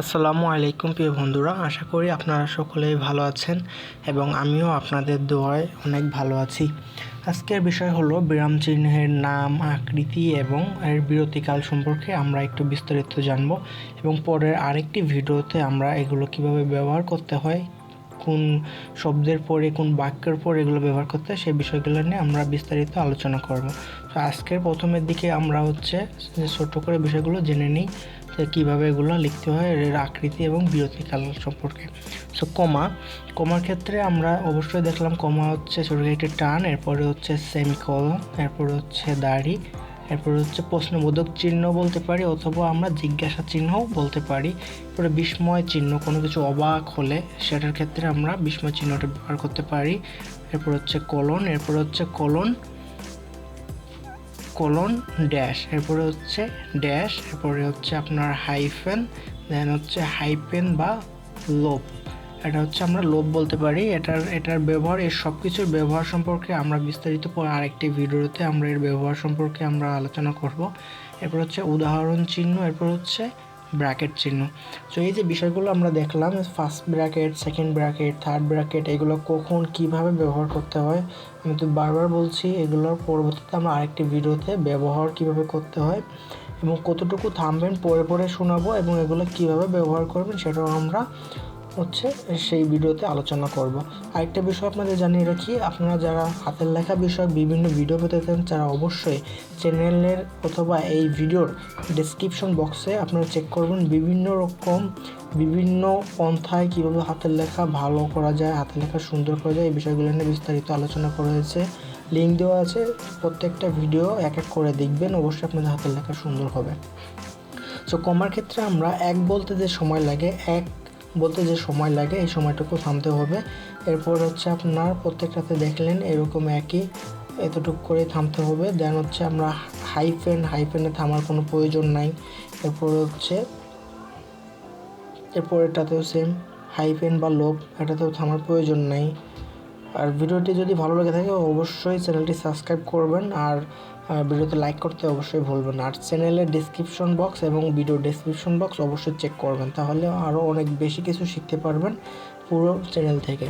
আসসালামু আলাইকুম প্রিয় বন্ধুরা, আশা করি আপনারা সকলেই ভালো আছেন এবং আমিও আপনাদের দোয়ায় অনেক ভালো আছি। আজকের বিষয় হলো বিরাম চিহ্নের নাম, আকৃতি এবং এর বিরতিকাল সম্পর্কে আমরা একটু বিস্তারিত জানব এবং পরের আরেকটি ভিডিওতে আমরা এগুলো কীভাবে ব্যবহার করতে হয় কোন শব্দের পরে, কোন বাক্যের পর এগুলো ব্যবহার করতে হয়, সেই বিষয়গুলো নিয়ে আমরা বিস্তারিত আলোচনা করব। তো আজকের প্রথমের দিকে আমরা হচ্ছে ছোট করে বিষয়গুলো জেনে নিই যে কীভাবে এগুলো লিখতে হয়, এর আকৃতি এবং বিরতিকাল সম্পর্কে। সো কমা কমার ক্ষেত্রে আমরা অবশ্যই দেখলাম কমা হচ্ছে ছোটো একটি টান, এরপরে হচ্ছে সেমিকলন এরপরে হচ্ছে দাড়ি এরপরে হচ্ছে প্রশ্নবোধক চিহ্ন বলতে পারি অথবা আমরা জিজ্ঞাসা চিহ্নও বলতে পারি। এরপরে বিস্ময় চিহ্ন, কোনো কিছু অবাক হলে সেটার ক্ষেত্রে আমরা বিস্ময় চিহ্নটা ব্যবহার করতে পারি। এরপর হচ্ছে কলন, এরপর হচ্ছে কলন কলন ড্যাশ, এরপরে হচ্ছে ড্যাশ, এরপরে হচ্ছে আপনার হাইফেন, দেন হচ্ছে হাইপেন বা লোপ। এটা হচ্ছে আমরা লোভ বলতে পারি, এটার এটার ব্যবহার, এর সব কিছুর ব্যবহার সম্পর্কে আমরা বিস্তারিত পরে আরেকটি ভিডিওতে আমরা এর ব্যবহার সম্পর্কে আমরা আলোচনা করব। এরপর হচ্ছে উদাহরণ চিহ্ন, এরপর হচ্ছে ব্র্যাকেট চিহ্ন। তো এই যে বিষয়গুলো আমরা দেখলাম first bracket second bracket third bracket এগুলো কখন কীভাবে ব্যবহার করতে হয়, আমি তো বারবার বলছি, এগুলোর পরবর্তীতে আমরা আরেকটি ভিডিওতে ব্যবহার কীভাবে করতে হয় এবং কতটুকু থামবেন পরে পরে শোনাবো এবং এগুলো কীভাবে ব্যবহার করবেন সেটাও আমরা হচ্ছে, সেই ভিডিওতে আলোচনা করব। আরেকটা বিষয় আপনাদের জানিয়ে রাখি, আপনারা যারা হাতের লেখা বিষয়ক বিভিন্ন ভিডিও পেতে চান, তারা অবশ্যই চ্যানেলের অথবা এই ভিডিওর ডেসক্রিপশন বক্সে আপনারা চেক করবেন বিভিন্ন রকম, বিভিন্ন পন্থায় কীভাবে হাতের লেখা ভালো করা যায়, হাতের লেখা সুন্দর করা যায়, এই বিষয়গুলো নিয়ে বিস্তারিত আলোচনা করা হয়েছে। লিঙ্ক দেওয়া আছে, প্রত্যেকটা ভিডিও এক এক করে দেখবেন, অবশ্যই আপনাদের হাতের লেখা সুন্দর হবে। সো কমার ক্ষেত্রে আমরা এক বলতে যে সময় লাগে, এক বলতে যে সময় লাগে, এই সময়টুকু থামতে হবে। এরপর হচ্ছে আপনার প্রত্যেকটাতে দেখলেন এরকম একই এতটুকু করে থামতে হবে। দেন হচ্ছে আমরা হাইফেন হাইফেনে থামার কোনো প্রয়োজন নাই। এরপর হচ্ছে এরপর এটাতেও সেম হাইফেন বা লোভ এটাতেও থামার প্রয়োজন নাই। আর ভিডিওটি যদি ভালো লেগে থাকে, অবশ্যই চ্যানেলটি সাবস্ক্রাইব করবেন আর ভিডিওতে লাইক করতে অবশ্যই ভুলবেন আর চ্যানেলের ডিসক্রিপশন বক্স এবং ভিডিও ডিসক্রিপশন বক্স অবশ্যই চেক করবেন, তাহলে আরও অনেক বেশি কিছু শিখতে পারবেন পুরো চ্যানেল থেকে।